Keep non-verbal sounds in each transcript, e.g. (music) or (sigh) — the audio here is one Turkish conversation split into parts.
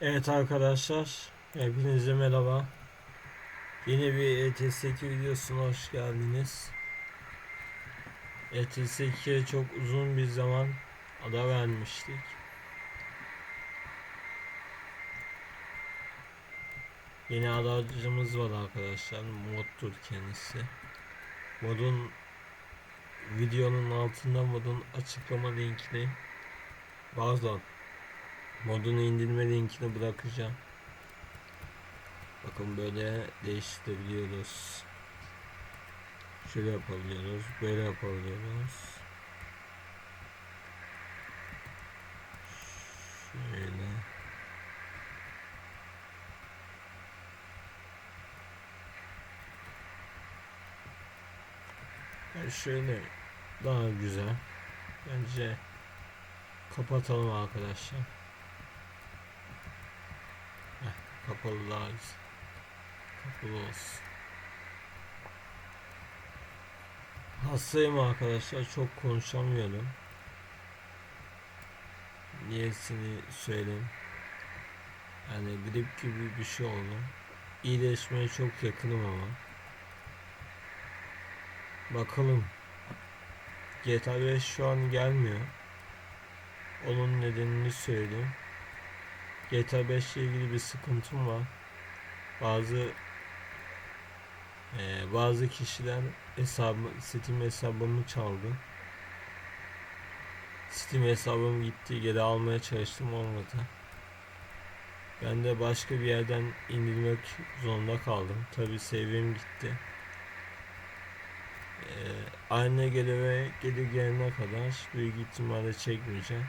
Evet arkadaşlar, hepinize merhaba. Yeni bir ETS2 videosuna hoş geldiniz. ETS2'ye çok uzun bir zaman ara vermiştik. Yeni aracımız var arkadaşlar, moddur kendisi. Modun videonun altında modun açıklama linkini pardon modunu indirme linkini bırakacağım. Bakın böyle değiştirebiliyoruz. Şöyle yapabiliyoruz, böyle yapabiliyoruz. Şöyle. Yani şöyle daha güzel. Bence kapatalım arkadaşlar. Daha güzel. Kapalı olsun. Hastayım arkadaşlar. Çok konuşamıyorum. Niyesini söyleyeyim. Yani grip gibi bir şey oldu. İyileşmeye çok yakınım ama. Bakalım. GTA 5 şu an gelmiyor. Onun nedenini söyleyeyim. GTA 5 ile ilgili bir sıkıntım var. Bazı eee, bazı kişiler hesabı Steam hesabımı çaldı. Steam hesabım gitti geri almaya çalıştım olmadı. Ben de başka bir yerden indirmek zorunda kaldım. Tabi seviyem gitti. Eee aynı göreve geri gelene kadar büyük ihtimalle çekmeyeceğim.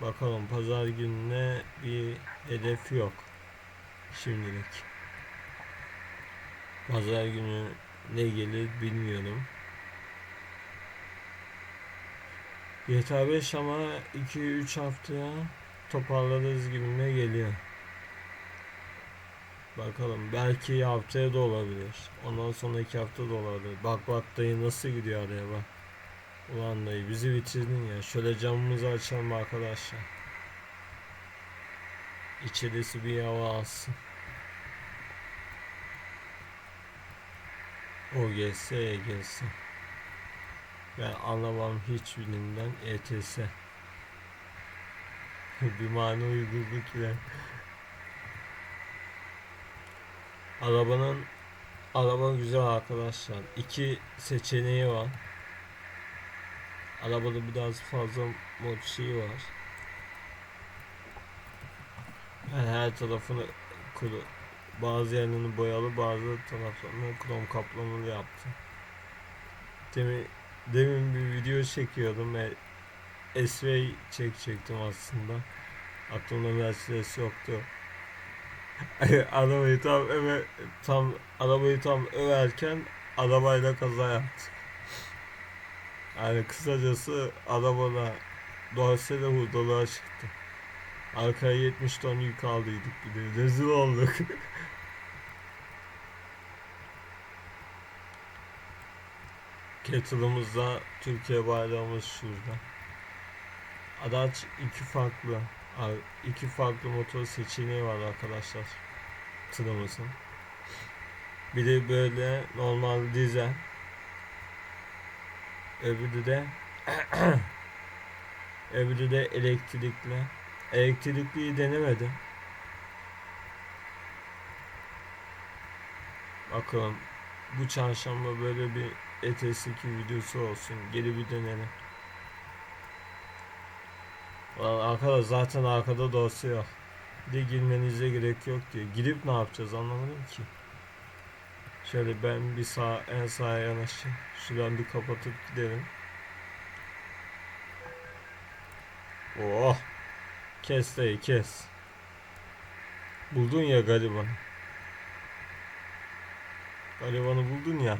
Bakalım pazar gününe bir hedef yok. Şimdilik. Pazar günü ne gelir bilmiyorum. GTA 5 ama 2-3 haftaya toparlarız gibime geliyor. Bakalım belki haftaya da olabilir. Ondan sonraki hafta da olabilir. Bak bak dayı nasıl gidiyor araya bak. Ulan dayı bizi bitirdin ya. Şöyle camımızı açalım arkadaşlar. İçerisi bir hava alsın. O gelse E gelse. Ben anlamam hiçbirinden ETS. (laughs) bir mani uydurduk ya. Arabanın araba güzel arkadaşlar. İki seçeneği var. Arabada biraz fazla mod şeyi var. Yani her tarafını kuru, bazı yerlerini boyalı bazı taraflarını krom kaplamalı yaptı. Demin, demin bir video çekiyordum. E, SV çekecektim aslında. Aklımda Mercedes yoktu. (laughs) arabayı tam öve, tam arabayı tam överken arabayla kaza yaptı. Yani kısacası arabada dorsele hurdalığa çıktı. Arkaya 70 ton yük aldıydık bir de. Rezil olduk. (laughs) Kettle'ımızda Türkiye bayrağımız şurada. Araç iki farklı iki farklı motor seçeneği var arkadaşlar. Tırımızın. Biri böyle normal dizel. Öbürü de öbürü de elektrikli. Elektrikliyi denemedim. Bakalım bu çarşamba böyle bir ETS2 videosu olsun. Geri bir denelim. Valla arkadaş zaten arkada dosya yok. Bir de girmenize gerek yok diyor. Girip ne yapacağız anlamadım ki. Şöyle ben bir sağ en sağa yanaşayım. Şuradan bir kapatıp gidelim. Oh. Kes dayı kes. Buldun ya garibanı. Garibanı buldun ya.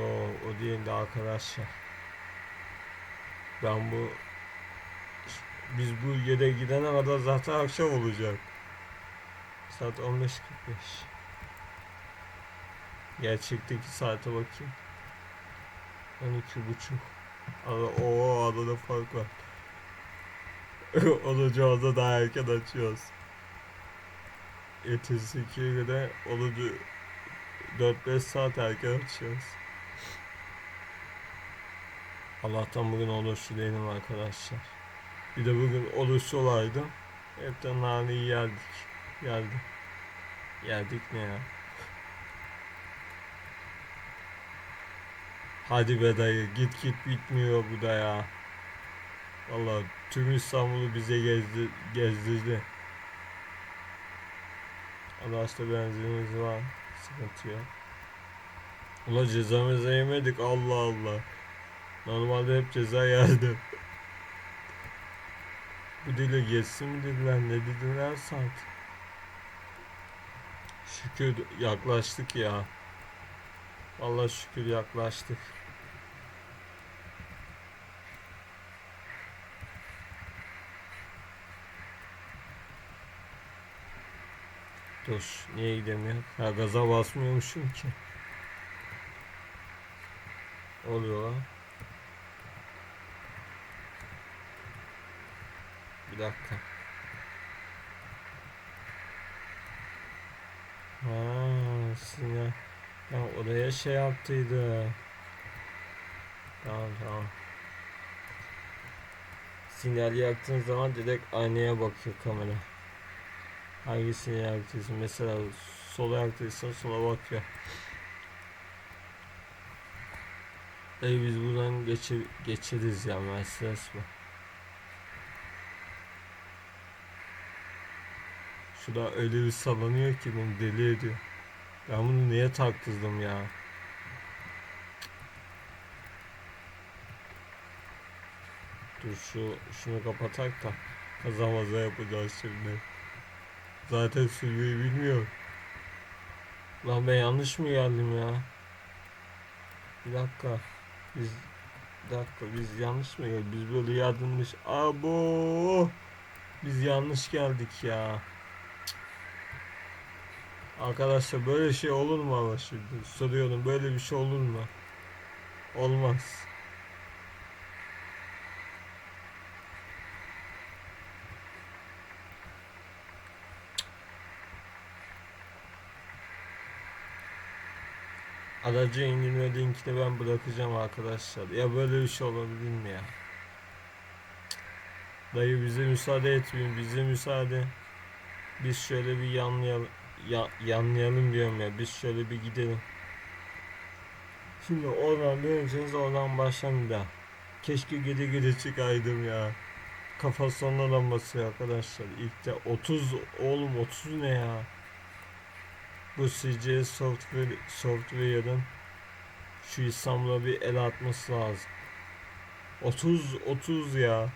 O, o değil de arkadaşlar. Ben bu biz bu yere gidene kadar zaten akşam olacak. Saat 15.45. Gerçekteki saate bakayım. 12 buçuk. Arada, o arada fark var. (laughs) Cihazda daha erken açıyoruz. Ertesi ikiye de onu 4-5 saat erken açıyoruz. Allah'tan bugün oruçlu değilim arkadaşlar. Bir de bugün oruçlu olaydım. Hepten naneyi yerdik. Yerdik. Yerdik ne ya? Hadi be dayı git git bitmiyor bu da ya. Vallahi tüm İstanbul'u bize gezdi, gezdirdi. Araçta benzinimiz var. Sıkıntı yok. Ula cezamızı yemedik Allah Allah. Normalde hep ceza yerdim. Bu dile geçsin mi dediler ne dediler saat. Şükür yaklaştık ya. Allah şükür yaklaştık. Dur niye gidemiyor? Ha gaza basmıyormuşum ki. Oluyor lan. Bir dakika. Ha, sinyal. Ya oraya şey yaptıydı. Tamam tamam. Sinyali yaktığın zaman direkt aynaya bakıyor kamera. Hangisini yaktıysan mesela sola yaktıysan sola bakıyor. Dayı biz buradan geçe geçeriz ya Mercedes bu. Şurada öyle bir sallanıyor ki beni deli ediyor. Ben bunu niye taktırdım ya? Dur şu şunu kapatak da kaza yapacağız şimdi. Zaten sürmeyi bilmiyorum. Lan ben yanlış mı geldim ya? Bir dakika. Biz bir dakika biz yanlış mı geldik? Biz böyle yardımmış. Abo! Biz yanlış geldik ya. Arkadaşlar böyle şey olur mu ama şimdi soruyorum böyle bir şey olur mu? Olmaz. Aracı indirme linkini ben bırakacağım arkadaşlar. Ya böyle bir şey olabilir mi ya? Dayı bize müsaade etmeyin. Bize müsaade. Biz şöyle bir yanlayalım. Ya, yanlayalım diyorum ya. Biz şöyle bir gidelim. Şimdi oradan döneceğiz. Oradan başlayalım da. Keşke gidi gidi çıkaydım ya. Kafa sonradan basıyor arkadaşlar. İlk de 30 oğlum 30 ne ya? Bu CC software software'ın şu İstanbul'a bir el atması lazım. 30 30 ya.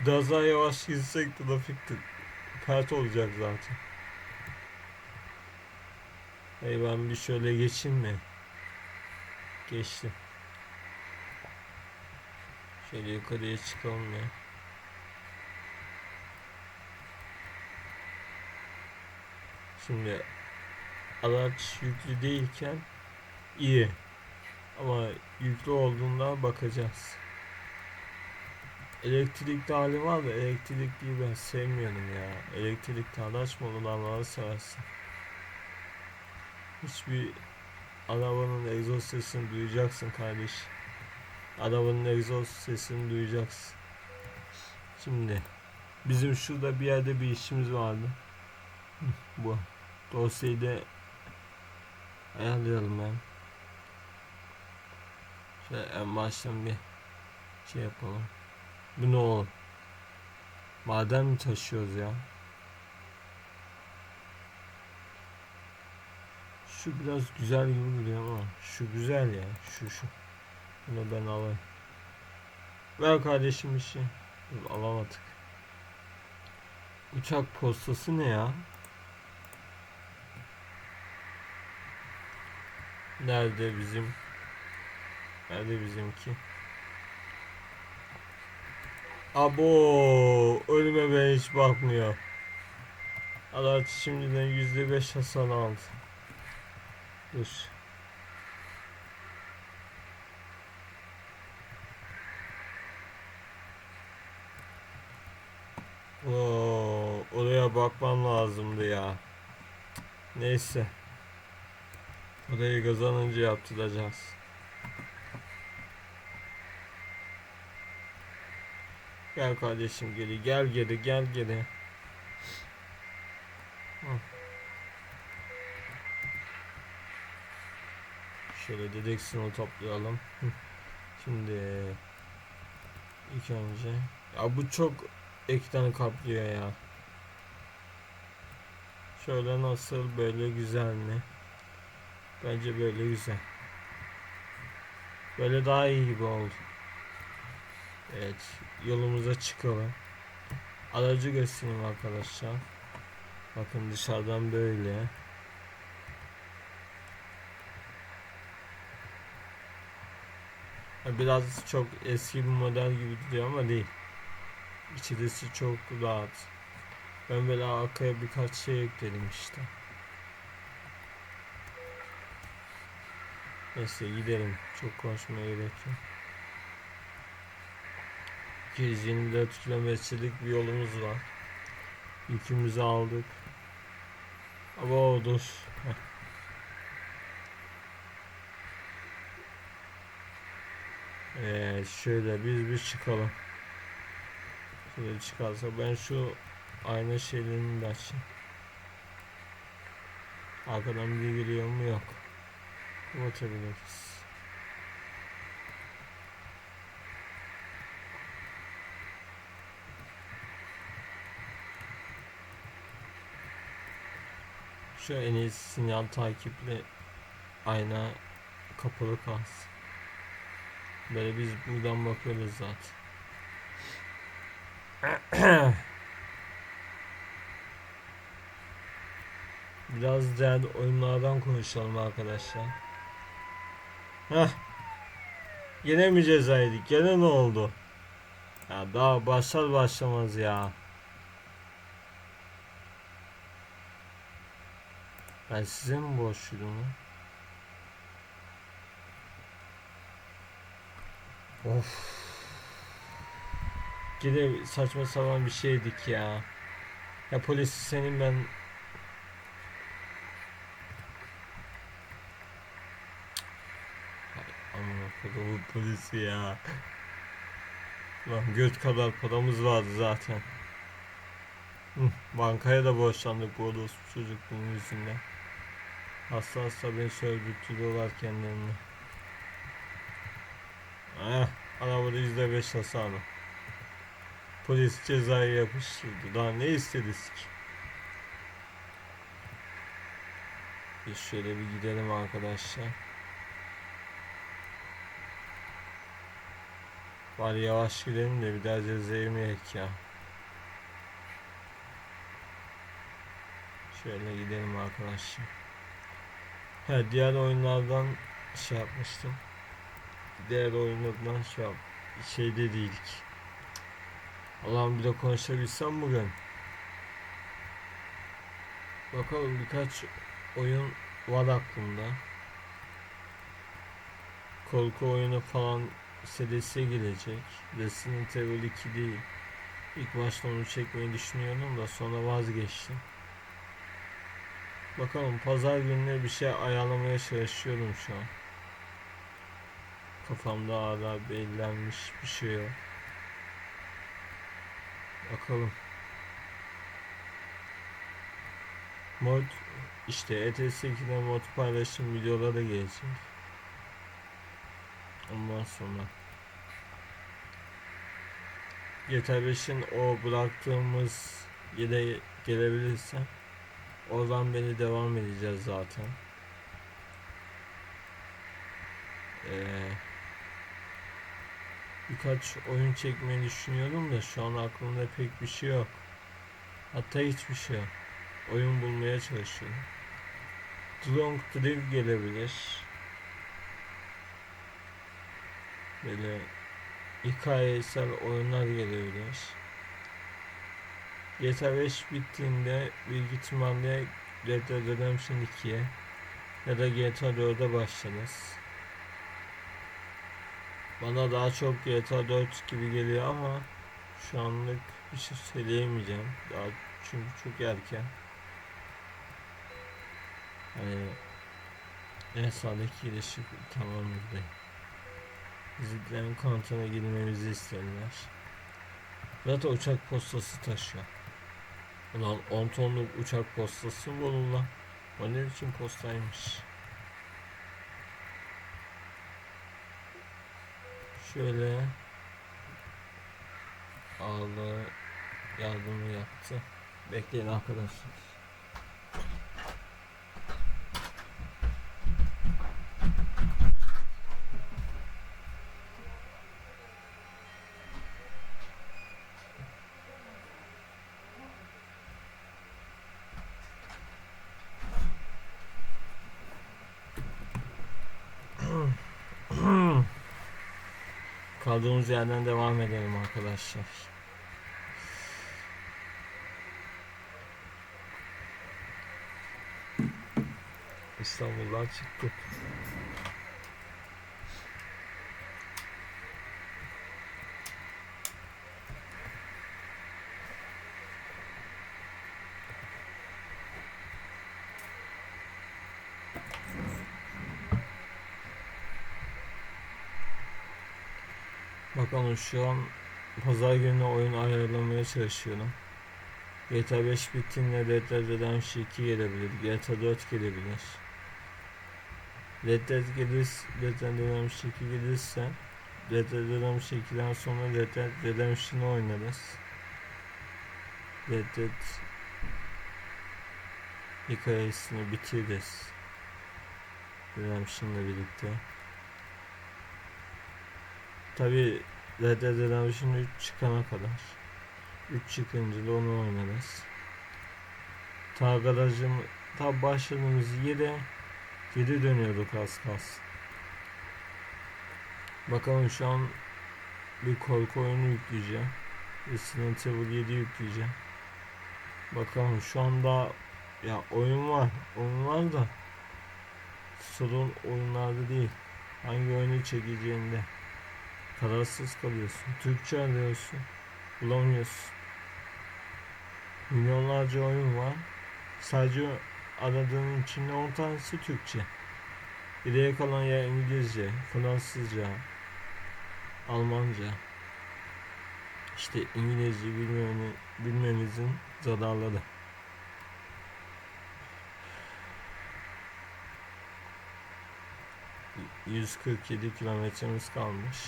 Biraz daha yavaş gitsek trafik pert olacak zaten. Hey bir şöyle geçeyim mi? Geçtim. Şöyle yukarıya çıkalım ya. Şimdi araç yüklü değilken iyi. Ama yüklü olduğunda bakacağız. Elektrikli hali var da elektrikliyi ben sevmiyorum ya. Elektrikli araç mı olur Allah'ını seversen. Hiçbir arabanın egzoz sesini duyacaksın kardeş. Arabanın egzoz sesini duyacaksın. Şimdi bizim şurada bir yerde bir işimiz vardı. Bu dosyayı da ayarlayalım ben. Şöyle en baştan bir şey yapalım. Bu ne oğlum? Maden mi taşıyoruz ya? Şu biraz güzel gibi duruyor ama şu güzel ya. Şu şu. Bunu ben alayım. Ver kardeşim işi. Dur alamadık. Uçak postası ne ya? Nerede bizim? Nerede bizimki? Abo ölüme ben hiç bakmıyor. Araç şimdiden yüzde beş hasar aldı. Üst. Oo, oraya bakmam lazımdı ya. Neyse. Orayı kazanınca yaptıracağız. Gel kardeşim geri gel geri gel geri. Şöyle dedeksiyonu toplayalım. Şimdi ilk önce ya bu çok ekranı kaplıyor ya. Şöyle nasıl böyle güzel mi? Bence böyle güzel. Böyle daha iyi gibi oldu. Evet, yolumuza çıkalım. Aracı göstereyim arkadaşlar. Bakın dışarıdan böyle. Biraz çok eski bir model gibi duruyor ama değil. İçerisi çok rahat. Ben böyle arkaya birkaç şey ekledim işte. Neyse gidelim. Çok konuşmaya gerek yok. 224 kilometrelik bir yolumuz var. Yükümüzü aldık. Ama dur. Evet şöyle biz bir çıkalım. Şöyle çıkarsa ben şu ayna şeylerini de açayım. Arkadan biri geliyor mu yok. Kapatabiliriz. Şu en iyisi sinyal takipli ayna kapalı kalsın. Böyle biz buradan bakıyoruz zaten. (clears throat) Biraz diğer oyunlardan konuşalım arkadaşlar. Heh. Yine mi cezaydık? Gene ne oldu? Ya daha başlar başlamaz ya. Ben size mi borçluydum Of. Yine saçma sapan bir şeydik ya. Ya polis senin ben Amına kodumun polisi ya. Lan göt kadar paramız vardı zaten. Bankaya da borçlandık bu orospu çocukluğun yüzünden. Hasta hasta beni sövdürtüyorlar kendilerini. Eh, arabada yüzde beş hasarı. Polis cezayı yapıştırdı. Daha ne isteriz ki? Biz şöyle bir gidelim arkadaşlar. Var yavaş gidelim de bir daha ceza yemeyek ya. Şöyle gidelim arkadaşlar. He diğer oyunlardan şey yapmıştım. Diğer oyunlardan şey şeyde değildik. Allah'ım bir de konuşabilsem bugün. Bakalım birkaç oyun var aklımda. Korku oyunu falan serisi gelecek. Resident Evil 2 değil. İlk başta onu çekmeyi düşünüyordum da sonra vazgeçtim. Bakalım pazar gününe bir şey ayarlamaya çalışıyorum şu an. Kafamda hala belirlenmiş bir şey yok. Bakalım. Mod işte E ETS 2'de mod paylaşım videoları gelecek. Ondan sonra GTA 5'in o bıraktığımız yere gelebilirsem oradan beni devam edeceğiz zaten. Ee, birkaç oyun çekmeyi düşünüyorum da şu an aklımda pek bir şey yok. Hatta hiçbir şey yok. Oyun bulmaya çalışıyorum. Long Drive gelebilir. Böyle hikayesel oyunlar gelebilir. GTA 5 bittiğinde büyük ihtimalle Red Dead Redemption 2'ye ya da GTA 4'e başlarız. Bana daha çok GTA 4 gibi geliyor ama Şu anlık bir şey söyleyemeyeceğim. Daha çünkü çok erken. Hani en sağdaki ilişki tamamıydı. Bizimkilerin kantona girmemizi istediler. Zaten uçak postası taşıyor. Ulan 10 tonluk uçak postası mı olur lan? O ne biçim postaymış? Şöyle ağlı yardımı yaptı. Bekleyin arkadaşlar. Kaldığımız yerden devam edelim arkadaşlar. İstanbul'dan çıktık. Bakalım şu an pazar günü oyun ayarlamaya çalışıyorum. GTA 5 bittiğinde Red Dead Redemption 2 gelebilir. GTA 4 gelebilir. Red Dead gelir, Red Dead Redemption 2 gelirse Red Dead Redemption 2'den sonra Red Dead Redemption'ı oynarız. Red Dead hikayesini bitiririz. Redemption'la birlikte. Tabi Red Dead Redemption 3 çıkana kadar. 3 çıkınca da onu oynarız. Ta garajım, ta başladığımız yere geri dönüyorduk az kalsın. Bakalım şu an bir korku oyunu yükleyeceğim. Resident Evil 7 yükleyeceğim. Bakalım şu anda ya oyun var. Oyun var da sorun oyunlarda değil. Hangi oyunu çekeceğinde. Kararsız kalıyorsun. Türkçe arıyorsun. Bulamıyorsun. Milyonlarca oyun var. Sadece aradığın içinde 10 tanesi Türkçe. Geriye kalan ya İngilizce, Fransızca, Almanca. İşte İngilizce bilmeni, bilmenizin zararları. Y- 147 kilometremiz kalmış.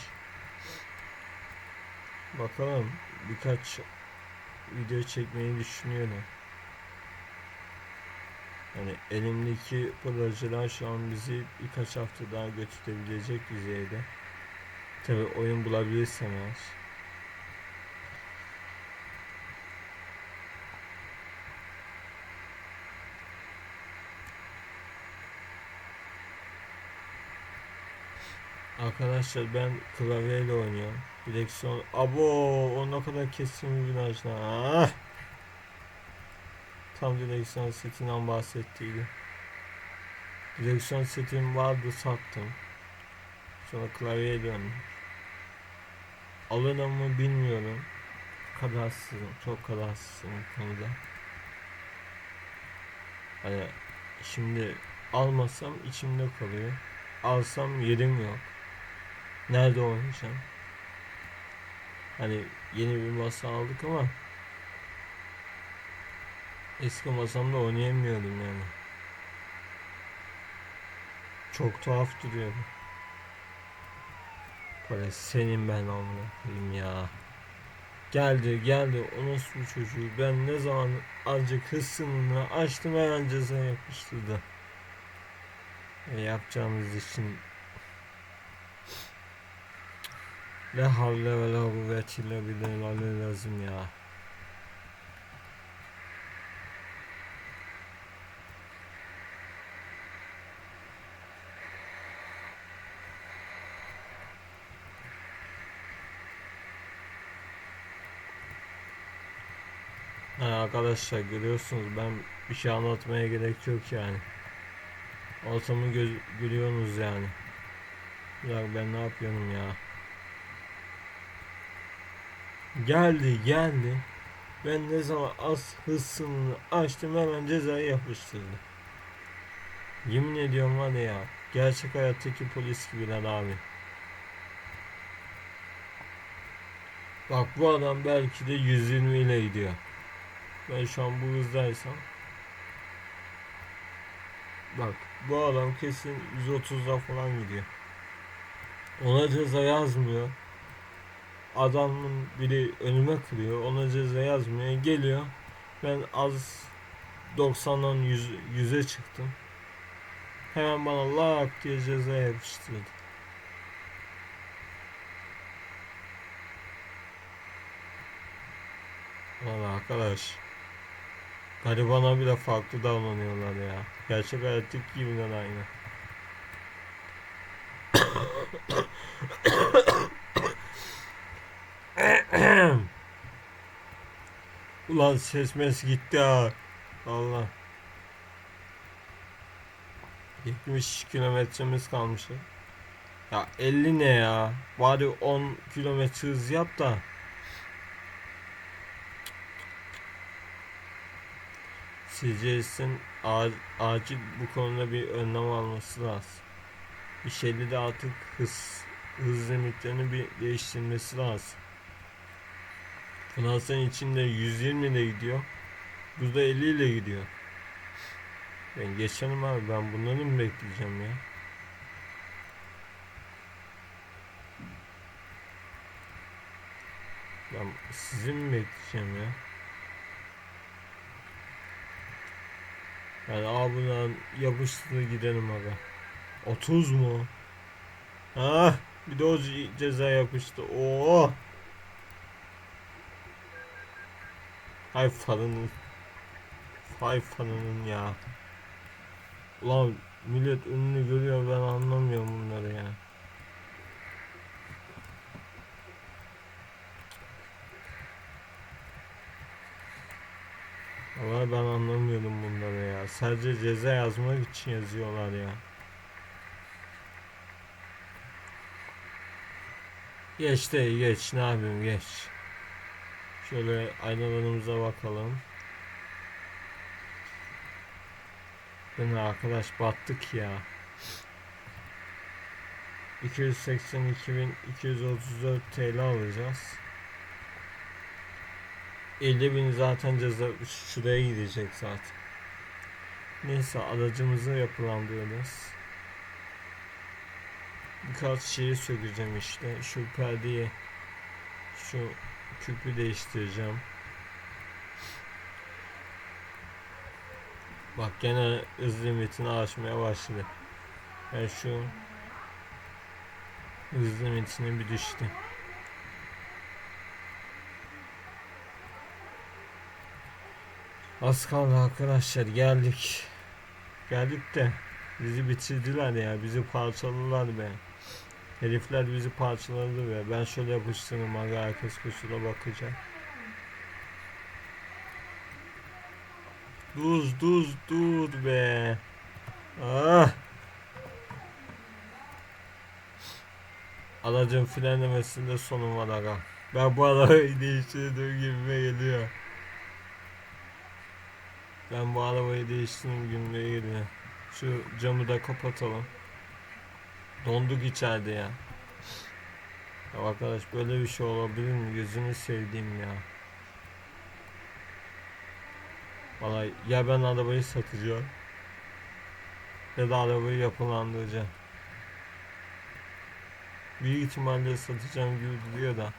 Bakalım birkaç video çekmeyi düşünüyorum. Yani elimdeki projeler şu an bizi birkaç hafta daha götürebilecek düzeyde. Tabi oyun bulabilirsem eğer. Arkadaşlar ben klavyeyle oynuyorum. Direksiyon abo ona kadar kesin bir virajla. Ah! Tam direksiyon setinden bahsettiydi. Direksiyon setim vardı sattım. Sonra klavyeye döndüm. Alırım mı bilmiyorum. Kadarsızım. Çok kadarsızım bu konuda. Hani şimdi almasam içimde kalıyor. Alsam yerim yok. Nerede oynayacağım? Hani yeni bir masa aldık ama eski masamda oynayamıyordum yani. Çok tuhaf duruyordu. Böyle senin ben amına ya. Geldi geldi o nasıl bir çocuğu ben ne zaman azıcık hız açtım hemen ceza yapıştırdı. E, yapacağımız için La havle ve la kuvvete illa billahi lazım ya. Ha, arkadaşlar görüyorsunuz ben bir şey anlatmaya gerek yok yani. Ortamı gö- görüyorsunuz yani. Ya ben ne yapıyorum ya? Geldi geldi. Ben ne zaman az hız sınırını açtım hemen cezayı yapıştırdı. Yemin ediyorum var ya gerçek hayattaki polis gibiler abi. Bak bu adam belki de 120 ile gidiyor. Ben şu an bu hızdaysam. Bak bu adam kesin 130'da falan gidiyor. Ona ceza yazmıyor. Adamın biri önüme kırıyor. Ona ceza yazmıyor. Geliyor. Ben az 90'dan 100, 100'e çıktım. Hemen bana lak diye ceza yapıştırdı. Valla arkadaş. Garibana bile farklı davranıyorlar ya. Gerçek hayattaki gibiler aynı. Ulan ses mes gitti ha. Allah. 70 kilometremiz kalmış. ya. Ya 50 ne ya? Bari 10 kilometre hız yap da. CJS'in acil bu konuda bir önlem alması lazım. Bir şeyde de artık hız hız limitlerini bir değiştirmesi lazım. Fransa'nın içinde 120 ile gidiyor. Burada 50 ile gidiyor. Ben geçelim abi ben bunları mı bekleyeceğim ya? Ben sizi mi bekleyeceğim ya? Yani abiden yapıştı gidelim aga. 30 mu? Ha, bir de o ce- ceza yapıştı. Oo. Hay fanının. Hay fanının ya. Ulan millet önünü görüyor ben anlamıyorum bunları ya. Vallahi ben anlamıyorum bunları ya. Sadece ceza yazmak için yazıyorlar ya. Geç de geç ne yapayım geç. Şöyle aynalarımıza bakalım. Ben arkadaş battık ya. 282.234 TL alacağız. 50 bin zaten ceza şuraya gidecek zaten. Neyse aracımızı yapılandırıyoruz. Birkaç şeyi sökeceğim işte. Şu perdeyi şu küpü değiştireceğim. Bak gene hız limitini aşmaya başladı. Ben şu hız limitini bir düştü. Az kaldı arkadaşlar geldik. Geldik de bizi bitirdiler ya bizi parçaladılar be. Herifler bizi parçaladı be. Ben şöyle yapıştırdım aga herkes kusura bakacak. Duz duz dur be. Ah. Aracın frenlemesinde sonum var aga. Ben bu arabayı (laughs) değiştirdiğim gibime geliyor. Ben bu arabayı değiştirdiğim gibime geliyor. Şu camı da kapatalım. Donduk içeride ya. Ya arkadaş böyle bir şey olabilir mi? Gözünü sevdiğim ya. Vallahi ya ben arabayı satacağım ya da arabayı yapılandıracağım. Büyük ihtimalle satacağım gibi duruyor da.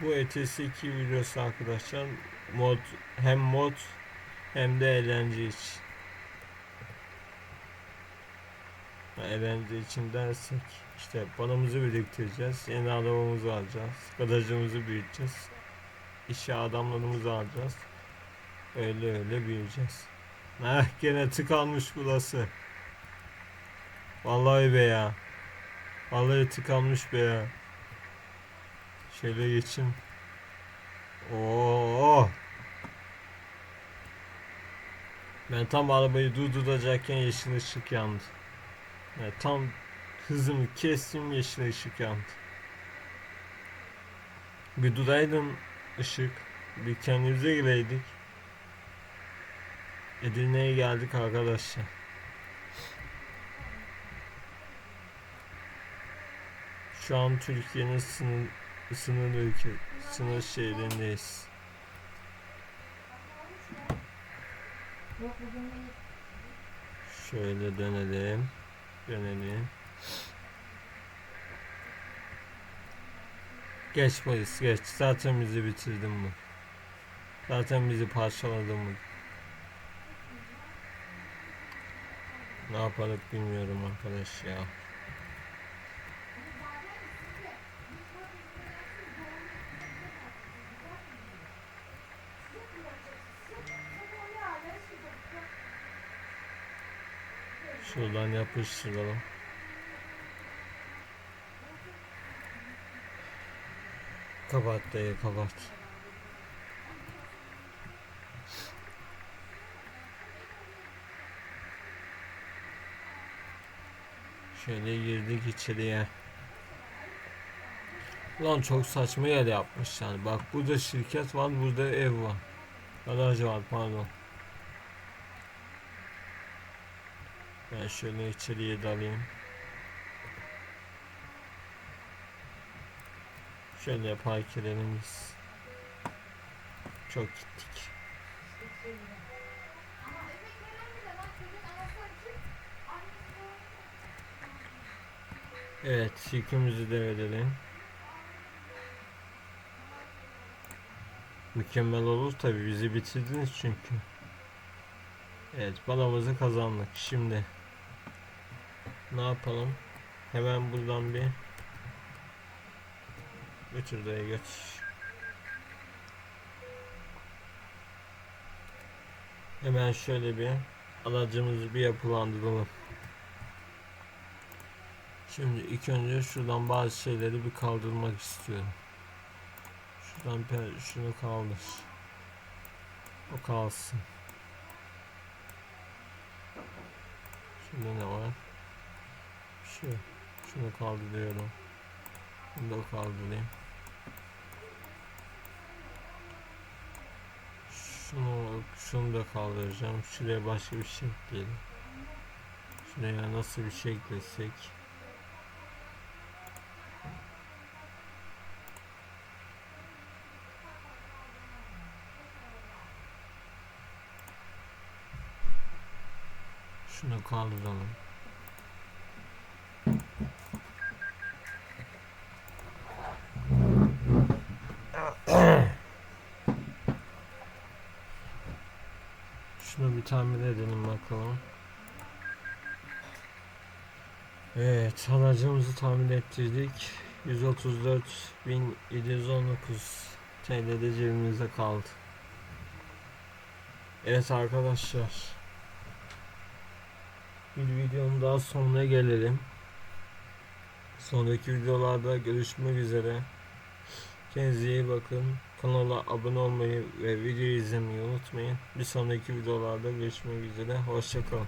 Bu ETS2 videosu arkadaşlar mod hem mod hem de eğlence için. Eğlence için dersek işte paramızı biriktireceğiz, yeni arabamızı alacağız, garajımızı büyüteceğiz, işe adamlarımızı alacağız. Öyle öyle büyüyeceğiz. Heh gene tıkanmış burası. Vallahi be ya. Vallahi tıkanmış be ya. Şöyle geçin. Oo. Ben tam arabayı durduracakken yeşil ışık yandı. Yani tam hızımı kestim yeşil ışık yandı. Bir duraydın ışık. Bir kendimize gireydik. Edirne'ye geldik arkadaşlar. Şu an Türkiye'nin sınır, sınır ülke, sınır şehrindeyiz. Şöyle dönelim. Dönelim. Geç polis geç. Zaten bizi bitirdin bu. Zaten bizi parçaladın bu. Ne yaparız bilmiyorum arkadaş ya. Şuradan yapıştıralım. Kapat dayı kapat. Şöyle girdik içeriye. Lan çok saçma yer yapmış yani. Bak burada şirket var, burada ev var. Garaj var pardon. Ben şöyle içeriye dalayım. Şöyle park edelim biz. Çok gittik. Evet, yükümüzü devredelim. Mükemmel olur tabi bizi bitirdiniz çünkü. Evet, balamızı kazandık. Şimdi ne yapalım? Hemen buradan bir götür dayı götür. Hemen şöyle bir aracımızı bir yapılandıralım. Şimdi ilk önce şuradan bazı şeyleri bir kaldırmak istiyorum. Şuradan şunu kaldır. O kalsın. Şimdi ne var? Şu. Şunu kaldırıyorum. Bunu da kaldırayım. Şunu, şunu da kaldıracağım. Şuraya başka bir şey ekleyelim. Şuraya nasıl bir şey eklesek. Şunu kaldıralım. Şunu bir tamir edelim bakalım. Evet, aracımızı tamir ettirdik. 134.719 TL'de cebimizde kaldı. Evet arkadaşlar. Bir videonun daha sonuna gelelim. Sonraki videolarda görüşmek üzere. Kendinize iyi bakın. Kanala abone olmayı ve videoyu izlemeyi unutmayın. Bir sonraki videolarda görüşmek üzere. Hoşçakalın.